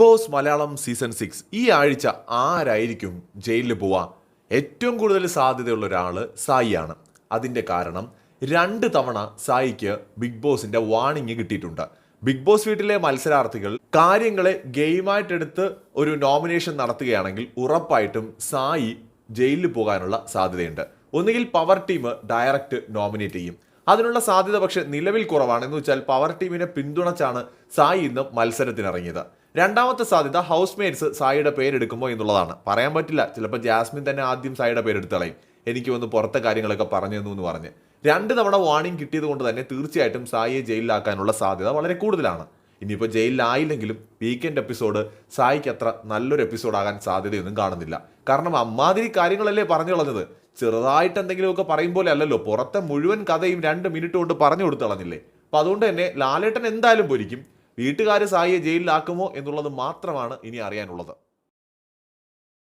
Boss Malayalam season six ഈ ആഴ്ച ആരായിരിക്കും ജയിലിൽ പോവാ? ഏറ്റവും കൂടുതൽ സാധ്യതയുള്ള ഒരാൾ സായിയാണ്. അതിന്റെ കാരണം രണ്ട് തവണ സായിക്ക് ബിഗ് ബോസിന്റെ വാണിംഗ് കിട്ടിയിട്ടുണ്ട്. ബിഗ് ബോസ് വീട്ടിലെ മത്സരാർത്ഥികൾ കാര്യങ്ങളെ ഗെയിമായിട്ടെടുത്ത് ഒരു നോമിനേഷൻ നടത്തുകയാണെങ്കിൽ ഉറപ്പായിട്ടും സായി ജയിലിൽ പോകാനുള്ള സാധ്യതയുണ്ട്. ഒന്നുകിൽ പവർ ടീം ഡയറക്റ്റ് നോമിനേറ്റ് ചെയ്യും. അതിനുള്ള സാധ്യത പക്ഷേ നിലവിൽ കുറവാണ്. എന്ന് വെച്ചാൽ പവർ ടീമിനെ പിന്തുണച്ചാണ് സായി ഇന്ന് മത്സരത്തിനിറങ്ങിയത്. രണ്ടാമത്തെ സാധ്യത ഹൗസ് മേറ്റ്സ് സായിയുടെ പേരെടുക്കുമോ എന്നുള്ളതാണ്. പറയാൻ പറ്റില്ല. ചിലപ്പോൾ ജാസ്മിൻ തന്നെ ആദ്യം സായിയുടെ പേരെടുത്ത് കളയും. എനിക്ക് വന്ന് പുറത്തെ കാര്യങ്ങളൊക്കെ പറഞ്ഞു തന്നു എന്ന് പറഞ്ഞ്. രണ്ട് തവണ വാണിംഗ് കിട്ടിയത് കൊണ്ട് തന്നെ തീർച്ചയായിട്ടും സായിയെ ജയിലിലാക്കാനുള്ള സാധ്യത വളരെ കൂടുതലാണ്. ഇനിയിപ്പോൾ ജയിലിലായില്ലെങ്കിലും വീക്കെൻഡ് എപ്പിസോഡ് സായിക്ക് അത്ര നല്ലൊരു എപ്പിസോഡ് ആകാൻ സാധ്യതയൊന്നും കാണുന്നില്ല. കാരണം അമ്മാതിരി കാര്യങ്ങളല്ലേ പറഞ്ഞു കളഞ്ഞത്. ചെറുതായിട്ട് എന്തെങ്കിലുമൊക്കെ പറയും പോലെ അല്ലല്ലോ. പുറത്തെ മുഴുവൻ കഥയും രണ്ട് മിനിറ്റ് കൊണ്ട് പറഞ്ഞു കൊടുത്തു കളഞ്ഞില്ലേ. അതുകൊണ്ട് തന്നെ ലാലേട്ടൻ എന്തായാലും പൊരിക്കും വീട്ടുകാർ സായിയെ ജയിലിലാക്കുമോ എന്നുള്ളത് മാത്രമാണ് ഇനി അറിയാനുള്ളത്.